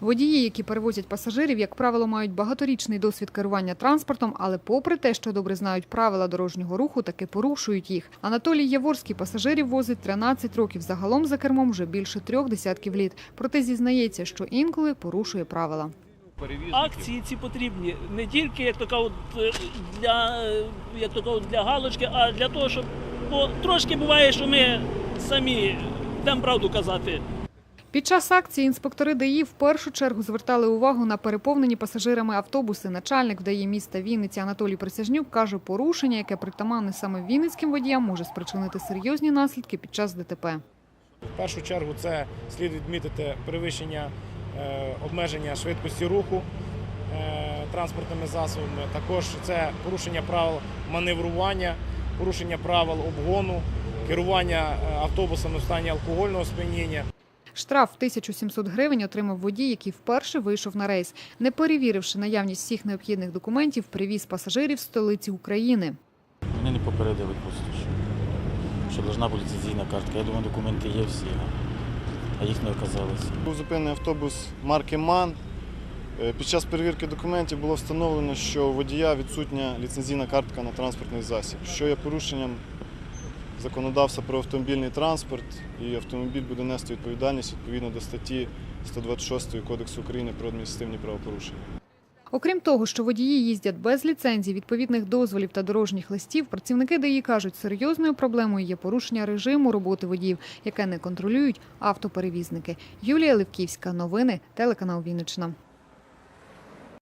Водії, які перевозять пасажирів, як правило, мають багаторічний досвід керування транспортом, але попри те, що добре знають правила дорожнього руху, таки порушують їх. Анатолій Яворський пасажирів возить 13 років. Загалом за кермом вже більше трьох десятків літ. Проте зізнається, що інколи порушує правила. Акції ці потрібні не тільки як то кажуть, е, для, е, як то кажуть, для галочки, а для того, щоб бо трошки буває, що ми самі йдемо правду казати. Під час акції інспектори ДАІ в першу чергу звертали увагу на переповнені пасажирами автобуси. Начальник ДАІ міста Вінниці Анатолій Присяжнюк каже, порушення, яке притаманне саме вінницьким водіям, може спричинити серйозні наслідки під час ДТП. В першу чергу це слід відмітити перевищення е, обмеження швидкості руху е, транспортними засобами. Також це порушення правил маневрування, порушення правил обгону, керування е, автобусами в стані алкогольного сп'яніння. Штраф 1700 гривень отримав водій, який вперше вийшов на рейс. Не перевіривши наявність всіх необхідних документів, привіз пасажирів з столиці України. Вони не попередили просто, що, що должна бути ліцензійна картка. Я думаю, документи є всі, а їх не оказалось. Був зупинений автобус марки МАН. Е, Під час перевірки документів було встановлено, що у водія відсутня ліцензійна картка на транспортний засіб, що є порушенням законодавства про автомобільний транспорт, і автомобіль буде нести відповідальність відповідно до статті 126 Кодексу України про адміністративні правопорушення. Окрім того, що водії їздять без ліцензій, відповідних дозволів та дорожніх листів, працівники ДАІ кажуть, серйозною проблемою є порушення режиму роботи водіїв, яке не контролюють автоперевізники. Юлія Левківська, новини, телеканал Вінниччина.